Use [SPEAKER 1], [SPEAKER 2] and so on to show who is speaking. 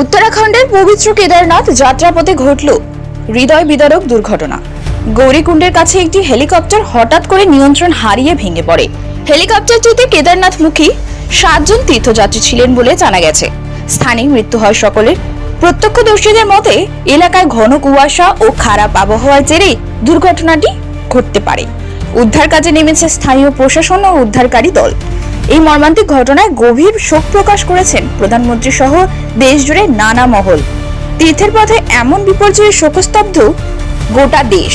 [SPEAKER 1] উত্তরাখণ্ডের পবিত্র কেদারনাথ যাত্রাপথে ঘটল হৃদয় বিদারক দুর্ঘটনা। গৌরীকুণ্ডের কাছে একটি হেলিকপ্টার হঠাৎ করে নিয়ন্ত্রণ হারিয়ে ভেঙে পড়ে। হেলিকপ্টারটিতে কেদারনাথমুখী সাতজন তীর্থযাত্রী ছিলেন বলে জানা গেছে। স্থানীয় মৃত্যু হয় সকলের। প্রত্যক্ষদর্শীদের মতে, এলাকায় ঘন কুয়াশা ও খারাপ আবহাওয়ার জেরেই দুর্ঘটনাটি ঘটতে পারে। উদ্ধার কাজে নেমেছে স্থানীয় প্রশাসন ও উদ্ধারকারী দল। এই মর্মান্তিক ঘটনায় গভীর শোক প্রকাশ করেছেন প্রধানমন্ত্রী সহ দেশ জুড়ে নানা মহল। তীর্থের পথে এমন বিপর্যয়ে শোকস্তব্ধ গোটা দেশ।